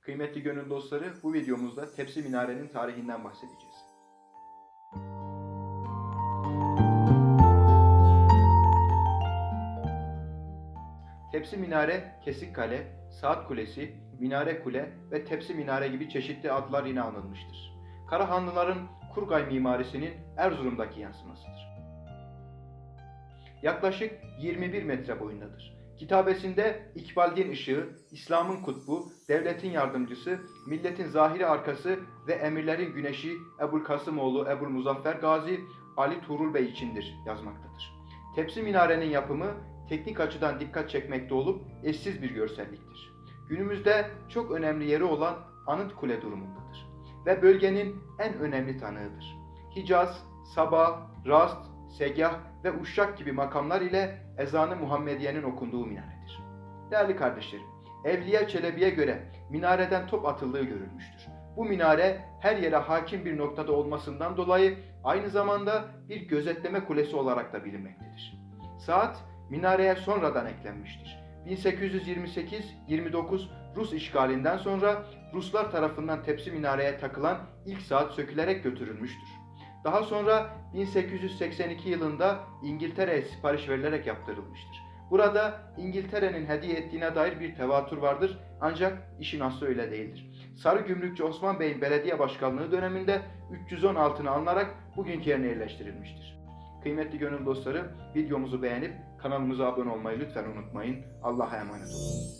Kıymetli gönül dostları, bu videomuzda Tepsi Minare'nin tarihinden bahsedeceğiz. Tepsi Minare, Kesik Kale, Saat Kulesi, Minare Kule ve Tepsi Minare gibi çeşitli adlar yine anılmıştır. Karahanlıların Kurgay mimarisinin Erzurum'daki yansımasıdır. Yaklaşık 21 metre boyundadır. Kitabesinde İkbaldin ışığı, İslam'ın kutbu, devletin yardımcısı, milletin zahiri arkası ve emirlerin güneşi Ebul Kasımoğlu Ebul Muzaffer Gazi Ali Tuğrul Bey içindir yazmaktadır. Tepsi minarenin yapımı teknik açıdan dikkat çekmekte olup eşsiz bir görselliktir. Günümüzde çok önemli yeri olan Anıt Kule durumundadır ve bölgenin en önemli tanığıdır. Hicaz, Sabah, Rast, Segah ve Uşşak gibi makamlar ile ezanı Muhammediye'nin okunduğu minaredir. Değerli kardeşlerim, Evliya Çelebi'ye göre minareden top atıldığı görülmüştür. Bu minare her yere hakim bir noktada olmasından dolayı aynı zamanda bir gözetleme kulesi olarak da bilinmektedir. Saat minareye sonradan eklenmiştir. 1828-29 Rus işgalinden sonra Ruslar tarafından tepsi minareye takılan ilk saat sökülerek götürülmüştür. Daha sonra 1882 yılında İngiltere'ye sipariş verilerek yaptırılmıştır. Burada İngiltere'nin hediye ettiğine dair bir tevatür vardır ancak işin aslı öyle değildir. Sarı Gümrükçü Osman Bey'in belediye başkanlığı döneminde 310 altını alınarak bugünkü yerine yerleştirilmiştir. Kıymetli gönül dostları videomuzu beğenip kanalımıza abone olmayı lütfen unutmayın. Allah'a emanet olun.